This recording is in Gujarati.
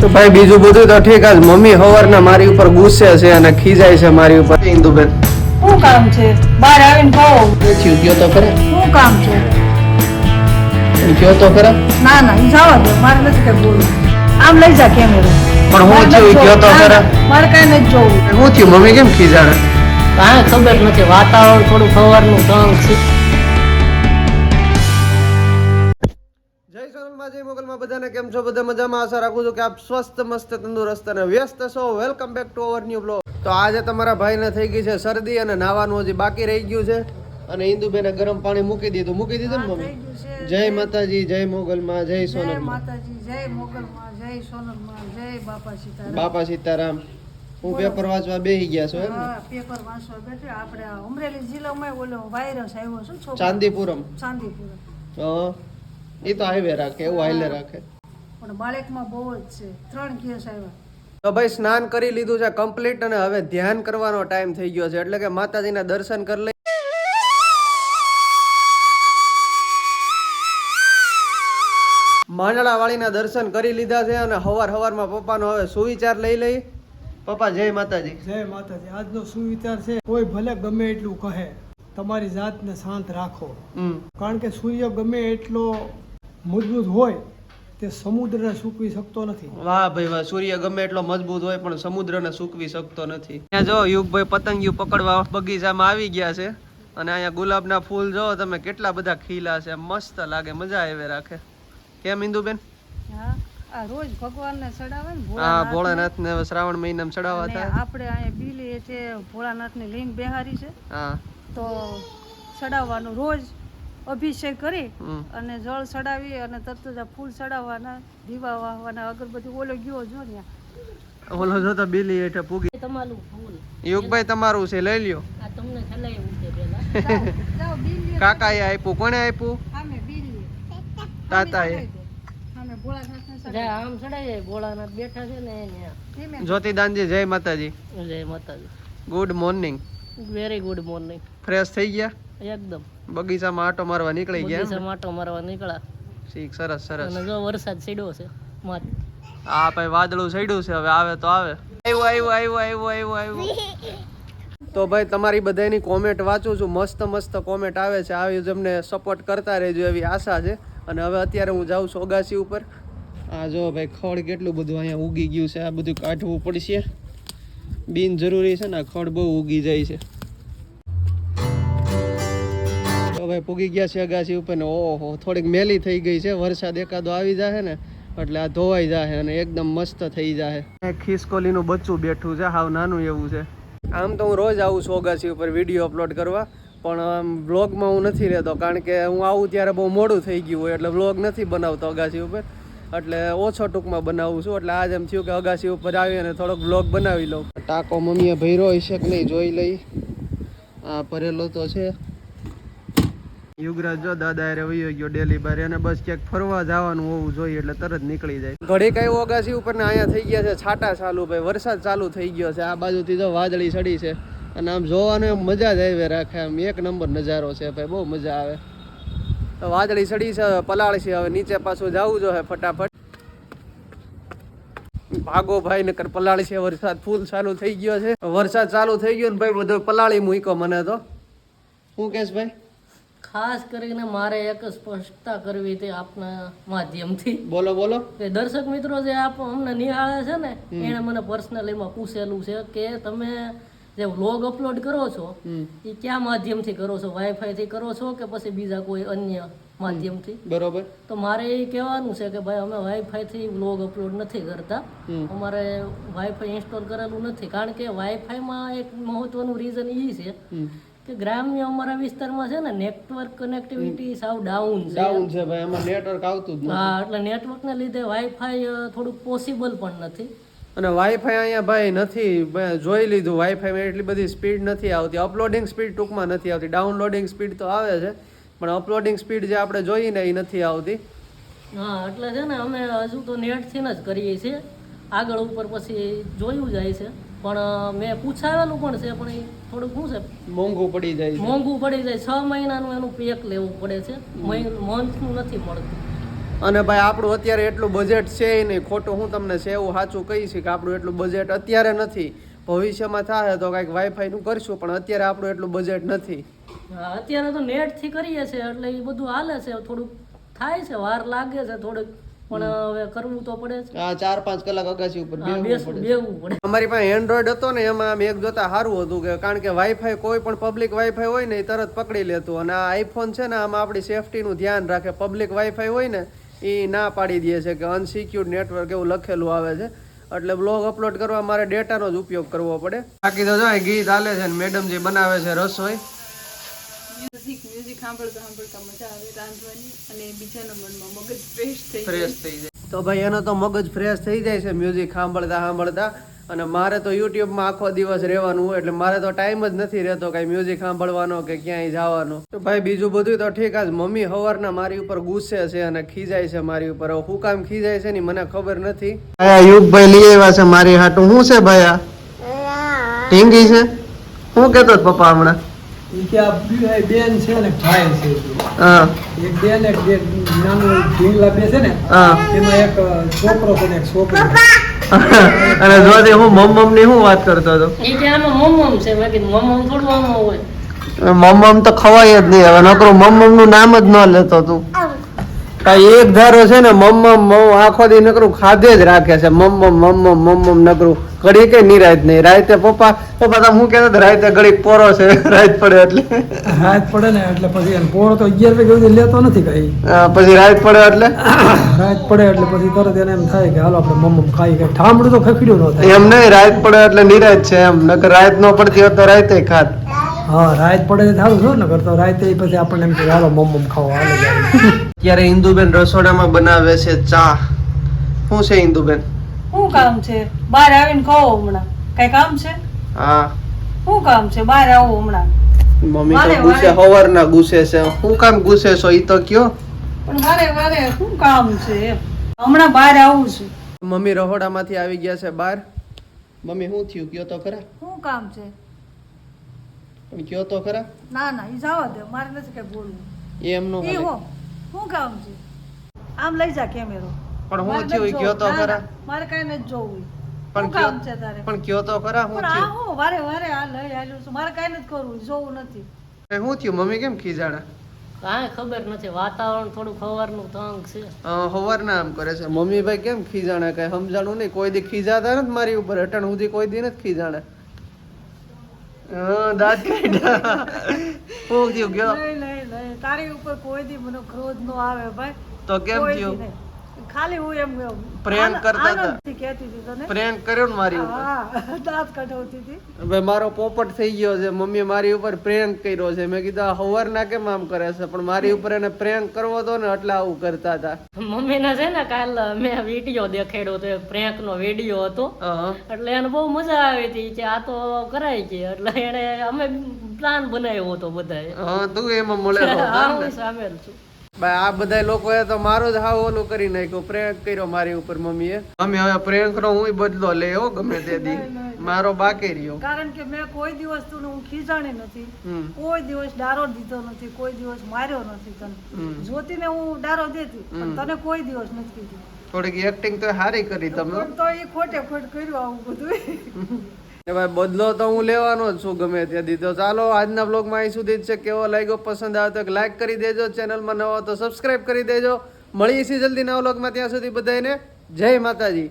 તો ભાઈ બીજું બધું તો ઠીક જ. મમ્મી હવારના મારી ઉપર ગુસ્સે છે અને ખીજાય છે મારી ઉપર. ઇન્દુબેન. શું કામ છે? બહાર આવીને કહો. થયું કયો તો ખરા. શું કામ છે? એમ તો ખરા. ના ના ઈ દો. મારે નથી કઈ બોલવું. આમ લઈ જા કેમેરો. પણ હું થયું તો. ખરા? મારે કઈ નથી જોવું. હું થયું? મમ્મી કેમ ખીજાણે કાંઈ ખબર નથી. વાતાવરણ થોડું સવારનું તંગ છે. જય જય મોગલમાં બધાને કેમ છો? બધા મજામાં? આશા રાખું છું કે આપ સ્વસ્થ મસ્ત તંદુરસ્ત અને વ્યસ્ત છો. Welcome back to our new blog તો આજે તમારા ભાઈને થઈ ગઈ છે શરદી અને નાવાનું હજી બાકી રહી ગયું છે. અને ઇન્દુબેને ગરમ પાણી મૂકી દીધું. મૂકી દીધું ને મમ્મી? જય માતાજી જય મોગલમાં જય જય માતાજી જય મોગલમાં જય સોનલમાં જય બાપા સીતારામ. બાપા સીતારામ. હું પેપર વાંચવા બેહી ગયા છો એમ પેપર વાંચવા બેઠે. આપણે અમરેલી જિલ્લામાં ઓલો વાયરસ આવ્યો છે ચાંદીપુરમ. ચાંદીપુરમ. હા. એ તો હાઈવે રાખે એવું હાઈલે રાખે. પણ બાળકમાં બહુ જ છે. ત્રણ કેસ આવ્યા. તો ભાઈ સ્નાન કરી લીધું છે કમ્પ્લીટ અને હવે ધ્યાન કરવાનો ટાઈમ થઈ ગયો છે. એટલે કે માતાજીના દર્શન કરી લઈ. માંડળા વાળીના દર્શન કરી લીધા છે અને હવાર હવારમાં પપ્પાનો હવે સુવિચાર લઈ લઈ. પપ્પા જય માતાજી. જય માતાજી. આજનો સુવિચાર છે કોઈ ભલે ગમે એટલું કહે તમારી જાતને શાંત રાખો. કારણ કે સૂર્ય ગમે એટલો મજબૂત હોય તે સમુદ્રને સૂકવી શકતો નથી. વાહ ભાઈ વાહ સૂર્ય ગમે એટલો મજબૂત હોય પણ સમુદ્રને સૂકવી શકતો નથી. ત્યાં જો યુગભાઈ પતંગિયું પકડવા બગીચામાં આવી ગયા છે અને અહીંયા ગુલાબના ફૂલ જો તમે કેટલા બધા ખીલા છે મસ્ત લાગે મજા આવે રાખે. કેમ ઇન્દુબેન? હા આ રોજ ભગવાનને ચડાવે ને હા ભોળાનાથને. શ્રાવણ મહિનામાં ચડાવવા અને આપણે અહીંયા બીલી છે ભોળાનાથની લિંગ બેહારી છે. હા. તો ચડાવવાનું રોજ અભિષેક કરી અને જળ ચડાવી અને તરત જ આ ફૂલ ચડાવવાના દીવા વાહવાના અગરબત્તી ઓલો ગયો જો ને ઓલો જો તો બીલી હેઠે પૂગી. તમારું ફૂલ. યુગભાઈ તમારું છે લઈ લ્યો. આ તમને ચલાવ્યું છે પેલા. કાકાએ આપ્યું કોણે આપ્યું? સામે બીલીએ. તાતાએ. જ્યોતિદાનજી જય માતાજી. જય Mataji. Good morning very good morning fresh થઈ ગયા? એકદમ. બગીચામાં આટો મારવા નીકળી ગયા બગીચા એમ? માટો મારવા નીકળ્યા. ઠીક સરસ સરસ. અને જો વરસાદ સીડ્યો છે માથ આ ભાઈ વાદળું છેડ્યું છે હવે આવે તો આવે. આવ્યું આવ્યું આવ્યું આવ્યું આવ્યું આવ્યું તો ભાઈ તમારી બધાની કોમેન્ટ વાંચું છું. મસ્ત મસ્ત કોમેન્ટ આવે છે. આવી જ અમને સપોર્ટ કરતા રહેજો એવી આશા છે. અને હવે અત્યારે હું જાઉં છું ઓગાસી ઉપર. આ જો ભાઈ ખડ કેટલું બધું અહીંયા ઉગી ગયું છે. આ બધું કાઢવું પડશે. બિન જરૂરી છે ને ખડ બહુ ઉગી જાય છે. તો ભાઈ પૂગી ગયા છે અગાસી ઉપર ને ઓહો, થોડીક મેલી થઈ ગઈ છે. વરસાદ એકાદો આવી જાય ને, એટલે આ ધોવાઈ જાય અને એકદમ મસ્ત થઈ જાય ખિસકોલીનું બચ્ચું બેઠું છે, હાવ નાનું એવું છે. આમ તો હું રોજ આવું છું અગાસી ઉપર વીડિયો અપલોડ કરવા, પણ આમ બ્લોગમાં હું નથી રહેતો, કારણ કે હું આવું ત્યારે બહુ મોડું થઈ ગયું હોય, એટલે વ્લોગ નથી બનાવતો અગાસી ઉપર. એટલે ઓછો ટૂંકમાં બનાવું છું, એટલે આજ એમ થયું કે અગાસી ઉપર આવી અને થોડોક વ્લોગ બનાવી લઉં. ટાંકો મમ્મીએ ભર્યો હશે કે નહીં જોઈ લઈ. આ ભરેલો તો છે. યુગરાજ જો દાદા હારે વયો ગયો ડેલી બારે અને બસ ક્યાંક ફરવા જવાનું હોવું જોઈએ એટલે તરત નીકળી જાય. ઘડી કઈ ઓગાસી ઉપર ને અહીંયા થઈ ગયા છે છાટા ચાલુ, ભાઈ વરસાદ ચાલુ થઈ ગયો છે. આ બાજુથી જો વાદળી ચડી છે અને આમ જોવાનું એમ મજા જ આવે રાખે. આમ એક નંબર નજારો છે ભાઈ, બહુ મજા આવે. તો વાદળી ચડી છે, પલાળ છે. હવે નીચે પાછું જવું જોઈએ ફટાફટ. ભાગો ભાઈ નકર પલાળી છે. વરસાદ ફૂલ ચાલુ થઈ ગયો છે. વરસાદ ચાલુ થઈ ગયો ને ભાઈ, બધો પલાળી મૂક્યો મને તો. શું કેશ ભાઈ? ખાસ કરીને મારે એક સ્પષ્ટતા કરવી હતી આપના માધ્યમથી. બોલો બોલો. કે દર્શક મિત્રો જે આપ અમને નિહાળે છે ને એણે મને પર્સનલીમાં પૂછેલું છે કે તમે જે વ્લોગ અપલોડ કરો છો એ કયા માધ્યમથી કરો છો? વાઈફાઈ થી કરો છો કે પછી બીજા કોઈ અન્ય માધ્યમથી? બરોબર. તો મારે એ કહેવાનું છે કે ભાઈ અમે વાઈફાઈ થી વ્લોગ અપલોડ નથી કરતા. અમારે વાઈફાઈ ઇન્સ્ટોલ કરેલું નથી. કારણ કે વાઈફાઈમાં એક મહત્વનું રીઝન એ છે કે ગ્રામ્ય અમારા વિસ્તારમાં છે ને નેટવર્ક કનેક્ટિવિટી સાવ ડાઉન છે. ડાઉન છે ભાઈ એમાં નેટવર્ક આવતું જ નથી. હા એટલે નેટવર્કને લીધે વાઈફાઈ થોડુંક પોસિબલ પણ નથી. અને વાઈફાઈ અહીંયા ભાઈ નથી જોઈ લીધું વાઈફાઈમાં એટલી બધી સ્પીડ નથી આવતી. અપલોડિંગ સ્પીડ ટૂંકમાં નથી આવતી. ડાઉનલોડિંગ સ્પીડ તો આવે છે પણ અપલોડિંગ સ્પીડ જે આપણે જોઈએ ને એ નથી આવતી. હા એટલે છે ને અમે હજુ તો નેટથી જ કરીએ છીએ. આગળ ઉપર પછી જોયું જાય છે. પણ મેં પૂછાવેલું પણ છે પણ એ થોડુંક શું છે? મોંઘું પડી જાય મોંઘું પડી જાય. છ મહિનાનું એનું પેક લેવું પડે છે. મંથનું નથી મળતું. અને ભાઈ આપણું અત્યારે એટલું બજેટ છે નહીં. ખોટું હું તમને છે એવું સાચું કહીશ કે આપણું એટલું બજેટ અત્યારે નથી. ભવિષ્યમાં થાય તો કાંઈક વાઈફાઈનું કરશું પણ અત્યારે આપણું એટલું બજેટ નથી. અત્યારે તો નેટથી કરીએ છીએ એટલે એ બધું હાલે છે. થોડુંક થાય છે વાર લાગે છે થોડુંક. પણ હવે કરવું તો પડે છે. હા ચાર પાંચ કલાક અગાસી ઉપર બેસવું પડે બેવું પડે. અમારી પાસે એન્ડ્રોઈડ હતો ને એમાં આમ એક જોતા સારું હતું કે કારણ કે વાઈફાઈ કોઈ પણ પબ્લિક વાઈફાઈ હોય ને એ તરત પકડી લેતું. અને આ આઈફોન છે ને આમાં આપણી સેફટીનું ધ્યાન રાખે. પબ્લિક વાઈફાઈ હોય ને એ ના પાડી દે છે કે અનસિક્યુર્ડ નેટવર્ક એવું લખેલું આવે છે. એટલે બ્લોગ અપલોડ કરવા મારે ડેટાનો જ ઉપયોગ કરવો પડે. બાકી તો જો ગીત હાલે છે ને મેડમ જે બનાવે છે રસોઈ. સાંભળતા સાંભળતા મજા આવે રાંધવાની અને બીજા નંબરમાં મગજ ફ્રેશ થઈ ફ્રેશ થઈ જાય. તો ભાઈ એનો તો મગજ ફ્રેશ થઈ જાય છે મ્યુઝિક સાંભળતા સાંભળતા. અને મારે તો યુટ્યુબમાં આખો દિવસ રહેવાનું હોય એટલે મારે તો ટાઈમ જ નથી રહેતો કાંઈ મ્યુઝિક સાંભળવાનો કે ક્યાંય જવાનો. તો ભાઈ બીજું બધું તો ઠીક આજ. મમ્મી હવારના મારી ઉપર ગુસ્સે છે અને ખીજાય છે મારી ઉપર. હવે હું કામ ખીજાય છે ને મને ખબર નથી. યુગભાઈ લઈ આવ્યા છે મારી હાટું. શું છે ભાઈ આ? ઢીંગી છે? હું કહેતો પપ્પા હમણાં? આ બેન છે ને ભાઈ છે એક બેન એક બે નાનું ઢીંગલા બે છે ને એમાં એક છોકરો છે ને એક છોકરી. અને હું મમ્મની હું વાત કરતો હતો? એ કે આમાં મમમ છે મેં કીધું મમમ થોડું આમાં હોય. મમ્મમ તો ખવાય જ નહીં હવે નકરું મમ્મમનું નામ જ ન લેતો તું. કાંઈ એક ધારો છે ને મમ મમ આખો દી નકરું ખાધે જ રાખે છે. મમ મમ મમ મમ મમ નકરું ઘડી કે નિરાત નહીં. રાતે પપ્પા પપ્પા તમે શું કહેતા રાતે ઘડી પોરો છે રાત પડે એટલે. રાત પડે ને એટલે પછી પોરો તો અગિયાર વાગે સુધી લેતો નથી કઈ. પછી રાત પડે એટલે? રાત પડે એટલે પછી તરત એને એમ થાય કે હાલો આપણે મમ્મ ખાઈ કે ઠામડું તો ખખડ્યું ન થાય. એમ નહીં રાત પડે એટલે નિરાત છે એમ. નકર રાત ન પડતી હોત તો રાતે ખાત. હા રાત પડે સારું શું ને કરતો રાતે પછી આપણને એમ કે હાલો મમ્મ ખાવા હાલો. ત્યારે ઇન્દુબેન રસોડામાં બનાવે છે ચા. શું છે ઇન્દુબેન શું કામ છે? બહાર આવીને કહો હમણાં. કઈ કામ છે? હા. શું કામ છે? બહાર આવો હમણાં. મમ્મી તો ગુસ્સે હવારના ગુસ્સે છે. હું કામ ગુસ્સે છો? ઈ તો કયો. પણ વારે વારે શું કામ છે? હમણાં બહાર આવું છું. મમ્મી રહોડામાંથી આવી ગયા છે બહાર. મમ્મી શું થયું? કયો તો ખરા. શું કામ છે? પણ કયો તો ખરા? ના ના એ જવા દે મારે નથી કઈ બોલવું. એ એમનો એ હો શું કામ છે? આમ લઈ જા કેમેરો. પણ હું થયું એ કયો તો. ખરા? મારે કઈ નથી જોવું. પણ કામ છે તારે? પણ કયો તો ખરા હું પણ આ થયું હું વારે વારે આ લઈ આવ્યું છું. મારે કઈ નથી કરવું જોવું નથી. એ હું થયું? મમ્મી કેમ ખીજાણા? કાંઈ ખબર નથી. વાતાવરણ થોડું ખવારનું તંગ છે. હવારના આમ કરે છે. મમ્મી ભાઈ કેમ ખીજાણા? કઈ સમજાણું નહીં. કોઈ દી ખીજાતા નથી મારી ઉપર. અટણ સુધી કોઈ દી નથી ખીજાણા. દાંત કાઢ્યા. શું થયું ગયો? નહીં નહીં નહીં. તારી ઉપર કોઈ દી મને ક્રોધ નો આવે ભાઈ. તો કેમ થયું? ખાલી હું એમ પ્રેમ કરતા હતા. પ્રેમ કર્યો ને મારી ઉપર? દાંત કઢાવતી હતી. હવે મારો પોપટ થઈ ગયો છે. મમ્મી મારી ઉપર પ્રેન્ક કર્યો છે. મેં કીધું હવારના કેમ આમ કરે છે? પણ મારી ઉપર એને પ્રેન્ક કરવો હતો ને એટલે આવું કરતા હતા. મમ્મીને છે ને કાલ મેં વીડિયો દેખાડ્યો હતો પ્રેંક નો વીડિયો હતો. એટલે એને બહુ મજા આવી હતી કે આ તો કરાય છે. એટલે એને અમે પ્લાન બનાવ્યો હતો બધાએ. હા તું એમાં મળેલો હા હું સામેલ છું. આ બધા લોકોએ તો મારો જ હાવ ઓલું કરી નાખ્યો પ્રેંક કર્યો મારી ઉપર મમ્મીએ. મમ્મી હવે પ્રેંક નો હું બદલો લે હો ગમે તે દી. મારો બાકી રહ્યો. કારણ કે મેં કોઈ દિવસ તું હું ખીજાણી નથી. કોઈ દિવસ ડારો દીધો નથી કોઈ દિવસ માર્યો નથી તને. જોતીને હું ડારો દેતી પણ તને કોઈ દિવસ નથી કીધું. થોડીક એક્ટિંગ તો સારી કરી તમે તો એ ખોટે ખોટ કર્યું આવું બધું એ ભાઈ બદલો તો હું લેવાનો જ છું ગમે ત્યાંથી તો ચાલો, આજના બ્લોગમાં અહીં સુધી જ છે. કેવો લાગ્યો, પસંદ આવે તો લાઈક કરી દેજો. ચેનલમાં નવો તો સબસ્ક્રાઈબ કરી દેજો. મળીએ છીએ જલ્દી નવા બ્લોગમાં ત્યાં સુધી બધાને જય માતાજી.